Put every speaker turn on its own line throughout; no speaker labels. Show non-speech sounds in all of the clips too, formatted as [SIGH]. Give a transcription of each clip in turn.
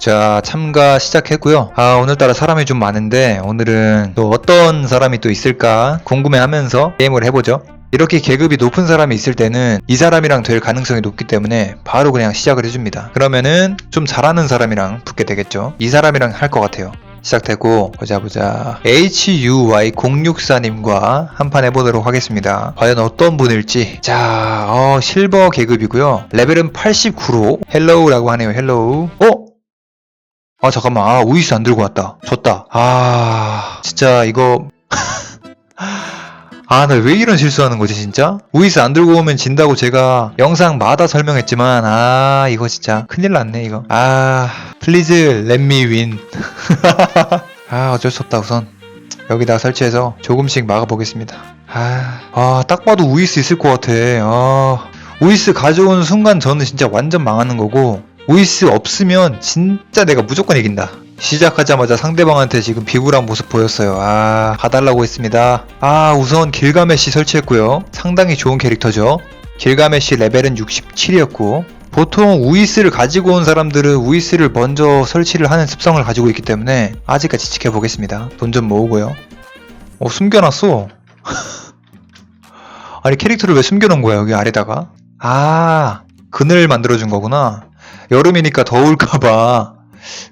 자, 참가 시작했고요. 아, 오늘따라 사람이 좀 많은데 오늘은 또 어떤 사람이 또 있을까 궁금해하면서 게임을 해보죠. 이렇게 계급이 높은 사람이 있을 때는 이 사람이랑 될 가능성이 높기 때문에 바로 그냥 시작을 해줍니다. 그러면은 좀 잘하는 사람이랑 붙게 되겠죠. 이 사람이랑 할 것 같아요. 시작되고 보자 보자 HUY064님과 한판 해보도록 하겠습니다 과연 어떤 분일지 자 어, 실버 계급이고요 레벨은 89로 헬로우라고 하네요 헬로우 어? 아 잠깐만. 아 우이스 안 들고 왔다. 졌다. 아 진짜 이거. [LAUGHS] 아 나 왜 이런 실수하는 거지 진짜? 우이스 안 들고 오면 진다고 제가 영상마다 설명했지만 아 이거 진짜 큰일 났네 이거. 아 플리즈 렛미 윈아 어쩔 수 없다 우선. 여기다 설치해서 조금씩 막아보겠습니다. 아, 아, 딱 봐도 우이스 있을 것 같아. 아, 우이스 가져온 순간 저는 진짜 완전 망하는 거고 우이스 없으면 진짜 내가 무조건 이긴다 시작하자마자 상대방한테 지금 비굴한 모습 보였어요 아 가달라고 했습니다 아 우선 길가메시 설치했고요 상당히 좋은 캐릭터죠 길가메시 레벨은 67이었고 보통 우이스를 가지고 온 사람들은 우이스를 먼저 설치를 하는 습성을 가지고 있기 때문에 아직까지 지켜보겠습니다. 돈 좀 모으고요. 어, 숨겨놨어. [LAUGHS] 아니, 캐릭터를 왜 숨겨놓은 거야, 여기 아래다가? 아, 그늘 만들어준 거구나. 여름이니까 더울까봐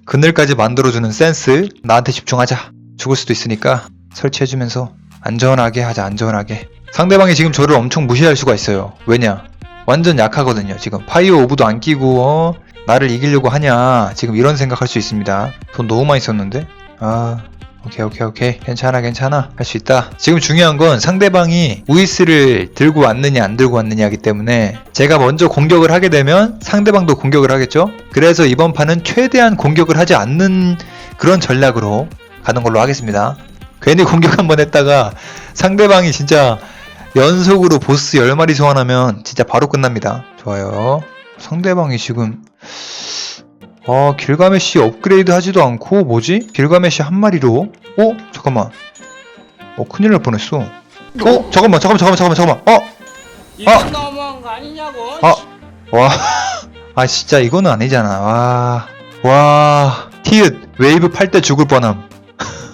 그늘까지 만들어주는 센스. 나한테 집중하자. 죽을 수도 있으니까 설치해주면서 안전하게 하자, 안전하게. 상대방이 지금 저를 엄청 무시할 수가 있어요. 왜냐? 완전 약하거든요. 지금 파이어 오브도 안 끼고 어? 나를 이기려고 하냐 지금 이런 생각할 수 있습니다. 돈 너무 많이 썼는데 아 오케이 오케이 오케이 괜찮아 괜찮아 할 수 있다. 지금 중요한 건 상대방이 우이스를 들고 왔느냐 안 들고 왔느냐이기 때문에 제가 먼저 공격을 하게 되면 상대방도 공격을 하겠죠. 그래서 이번 판은 최대한 공격을 하지 않는 그런 전략으로 가는 걸로 하겠습니다. 괜히 [LAUGHS] 공격 한번 했다가 상대방이 진짜 연속으로 보스 10마리 소환하면 진짜 바로 끝납니다. 좋아요. 상대방이 지금 아 길가메시 업그레이드 하지도 않고 뭐지? 길가메시 한 마리로 어? 잠깐만 어 큰일 날 뻔했어 어? 잠깐만 잠깐만 잠깐만 잠깐만 잠깐만 어?
이건
아!
너무한 거 아니냐고.
아! 와, [LAUGHS] 아 진짜 이거는 아니잖아. 와, 와, 티읕 웨이브 팔 때 죽을 뻔함.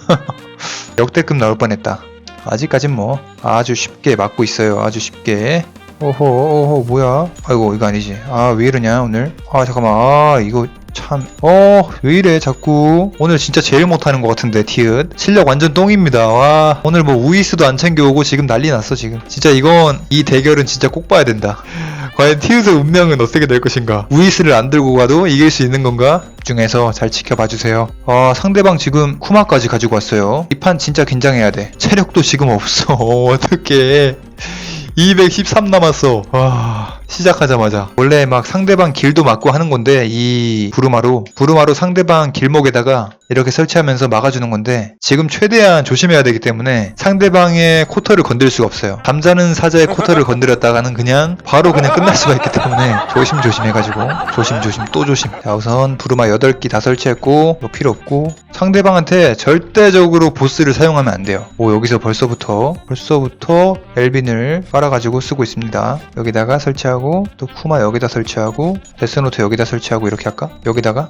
[LAUGHS] 역대급 나올 뻔했다. 아직까진 뭐 아주 쉽게 막고 있어요. 아주 쉽게. 오호, 오호, 뭐야? 아이고 이거 아니지. 아 왜 이러냐 오늘? 아 잠깐만. 아 이거 참. 어, 왜 이래 자꾸. 오늘 진짜 제일 못하는 것 같은데 티읕. 실력 완전 똥입니다. 와, 오늘 뭐 우이스도 안 챙겨오고 지금 난리 났어 지금. 진짜 이건 이 대결은 진짜 꼭 봐야 된다. [LAUGHS] 과연 티읕의 운명은 어떻게 될 것인가? 우이스를 안 들고 가도 이길 수 있는 건가? 중에서 잘 지켜봐 주세요. 아, 상대방 지금 쿠마까지 가지고 왔어요. 이 판 진짜 긴장해야 돼. 체력도 지금 없어. [LAUGHS] 어떡해. 213 남았어. 와, 시작하자마자. 원래 막 상대방 길도 막고 하는 건데, 이 부르마로. 부르마로 상대방 길목에다가 이렇게 설치하면서 막아주는 건데, 지금 최대한 조심해야 되기 때문에 상대방의 코터를 건들 수가 없어요. 잠자는 사자의 코터를 건드렸다가는 그냥 바로 그냥 끝날 수가 있기 때문에 조심조심 해가지고, 조심조심 또 조심. 자, 우선 부르마 8기 다 설치했고, 뭐 필요 없고, 상대방한테 절대적으로 보스를 사용하면 안 돼요. 오, 여기서 벌써부터, 벌써부터 엘빈을 깔아가지고 쓰고 있습니다. 여기다가 설치하고, 또 쿠마 여기다 설치하고, 데스노트 여기다 설치하고, 이렇게 할까? 여기다가?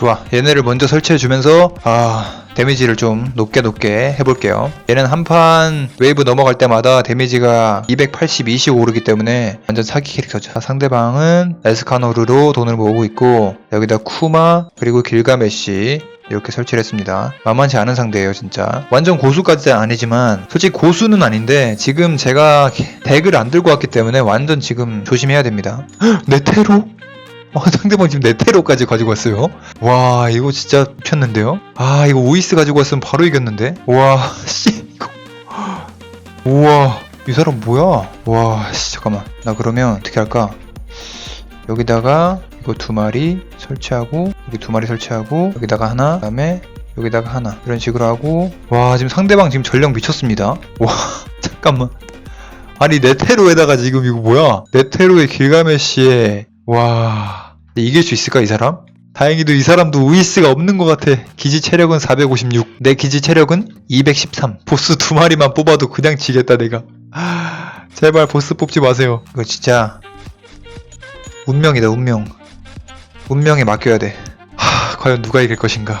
좋아. 얘네를 먼저 설치해주면서, 아, 데미지를 좀 높게 높게 해볼게요. 얘는 한 판 웨이브 넘어갈 때마다 데미지가 282씩 오르기 때문에 완전 사기 캐릭터죠. 자, 상대방은 에스카노르로 돈을 모으고 있고, 여기다 쿠마, 그리고 길가메시, 이렇게 설치를 했습니다. 만만치 않은 상대예요, 진짜. 완전 고수까지는 아니지만, 솔직히 고수는 아닌데, 지금 제가 덱을 안 들고 왔기 때문에 완전 지금 조심해야 됩니다. [GASPS] 헉, 네테로? 어, [LAUGHS] 상대방 지금 네테로까지 가지고 왔어요. 와, 이거 진짜 미쳤는데요? 아, 이거 오이스 가지고 왔으면 바로 이겼는데? 와, [LAUGHS] 씨, 이거. 우와, 이 사람 뭐야? 와, 씨, 잠깐만. 나 그러면 어떻게 할까? 여기다가 이거 두 마리 설치하고, 여기 두 마리 설치하고, 여기다가 하나, 그 다음에 여기다가 하나. 이런 식으로 하고, 와, 지금 상대방 지금 전력 미쳤습니다. 와, [LAUGHS] 잠깐만. 아니, 네테로에다가 지금 이거 뭐야? 네테로의 길가메시에, 와, 이길 수 있을까, 이 사람? 다행히도 이 사람도 우이스가 없는 것 같아. 기지 체력은 456. 내 기지 체력은 213. 보스 두 마리만 뽑아도 그냥 지겠다, 내가. 하, 제발 보스 뽑지 마세요. 이거 진짜 운명이다, 운명. 운명에 맡겨야 돼. 하, 과연 누가 이길 것인가?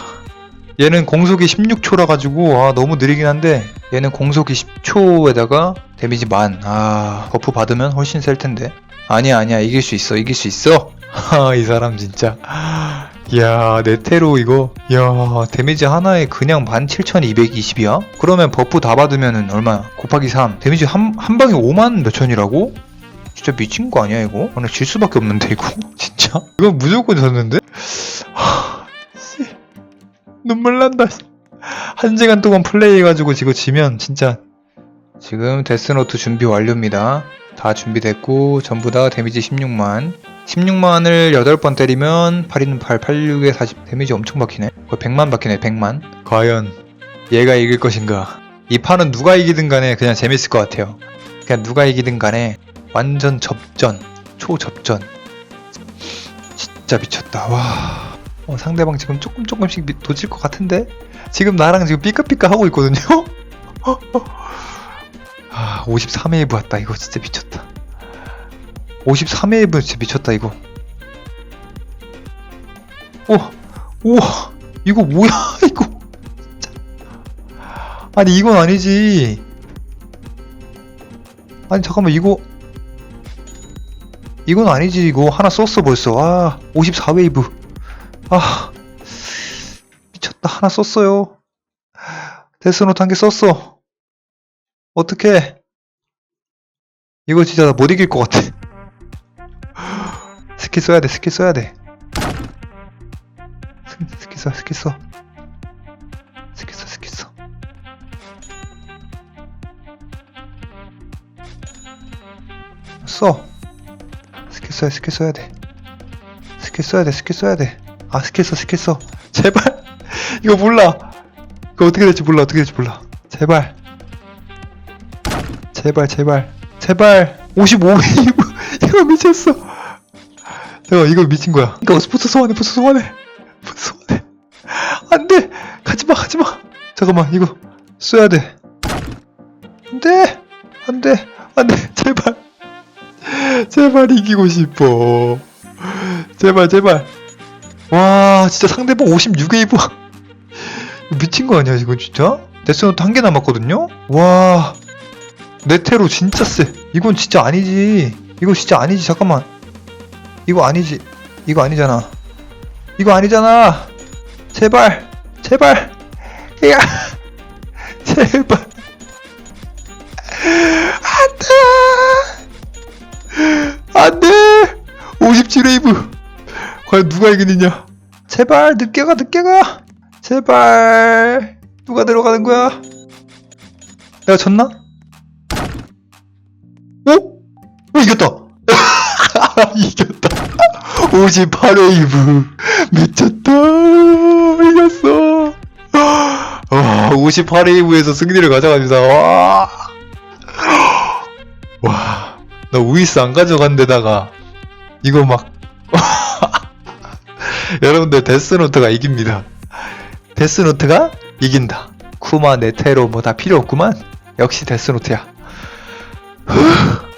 얘는 공속이 16초라 가지고 아, 너무 느리긴 한데 얘는 공속이 10초에다가 데미지 만. 아, 버프 받으면 훨씬 셀 텐데. 아니야, 아니야. 이길 수 있어. 이길 수 있어. 하, [LAUGHS] 이 사람 진짜. 이야, 네테로 이거. 이야, 데미지 하나에 그냥 17,220이야? 그러면 버프 다 받으면은 얼마야? 곱하기 3. 데미지 한, 한 방에 5만 몇천이라고? 진짜 미친 거 아니야, 이거? 오늘 질 수밖에 없는데, 이거? [LAUGHS] 진짜? 이건 무조건 졌는데? 눈물 난다. 씨. 한 시간 동안 플레이해가지고 지금 지면 진짜. 지금 데스노트 준비 완료입니다. 다 준비됐고, 전부 다 데미지 16만. 16만을 8번 때리면 8인 8, 86에 40 데미지 엄청 박히네. 거의 100만 박히네, 100만. 과연 얘가 이길 것인가? 이 판은 누가 이기든 간에 그냥 재밌을 것 같아요. 그냥 누가 이기든 간에 완전 접전, 초접전. 진짜 미쳤다. 와. 어, 상대방 지금 조금 조금씩 미- 도질 것 같은데? 지금 나랑 지금 삐까삐까 하고 있거든요? [LAUGHS] 아, 53웨이브 왔다. 이거 진짜 미쳤다. 53웨이브 진짜 미쳤다, 이거. 오, 우와, 이거 뭐야, [LAUGHS] 이거. 아니, 이건 아니지. 아니, 잠깐만, 이거. 이건 아니지, 이거. 하나 썼어, 벌써. 아, 54웨이브. 아, 미쳤다. 하나 썼어요. 데스노트 한 개 썼어. 어떡해. 이거 진짜 나 못 이길 것 같아. [GASPS] 스킬 써야 돼, 스킬 써야 돼. 스- 스킬 써, 스킬 써. 스킬 써, 스킬 써. 써. 스킬 써야, 스킬 써야 돼. 스킬 써야 돼, 스킬 써야 돼. 아, 스킬 써. 제발. [LAUGHS] 이거 몰라. 이거 어떻게 될지 몰라, 어떻게 될지 몰라. 제발. 제발, 제발. 제발. 55회. [LAUGHS] 이거 미쳤어. 내가 이거 미친 거야. 이거 스포츠 소환해, 스포츠 소환해. 스포츠 소환해. 안 돼! 가지 마, 가지 마! 잠깐만, 이거 써야 돼. 안 돼! 안 돼! 안 돼! [LAUGHS] 제발! 제발 이기고 싶어. 제발, 제발. 와, 진짜 상대방 56웨이브. [LAUGHS] 미친 거 아니야, 이거 진짜? 데스노트 한 개 남았거든요? 와. 네테로 진짜 쎄. 이건 진짜 아니지. 이거 진짜 아니지. 잠깐만. 이거 아니지. 이거 아니잖아. 이거 아니잖아. 제발. 제발. 야. [LAUGHS] 제발. 안 돼. 안 돼. 57웨이브. 과연 누가 이기느냐? 제발 늦게 가 늦게 가. 제발. 누가 들어가는 거야? 내가 졌나? 어? 어 이겼다. [LAUGHS] 이겼다. 58웨이브. 미쳤다. 이겼어. 와, 58웨이브에서 승리를 가져갑니다. 와. 와. 나 우이스 안 가져간 데다가, 이거 막. [LAUGHS] 여러분들, 데스노트가 이깁니다. 데스노트가 이긴다. 쿠마, 네테로 뭐 다 필요 없구만. 역시 데스노트야. [LAUGHS] 후.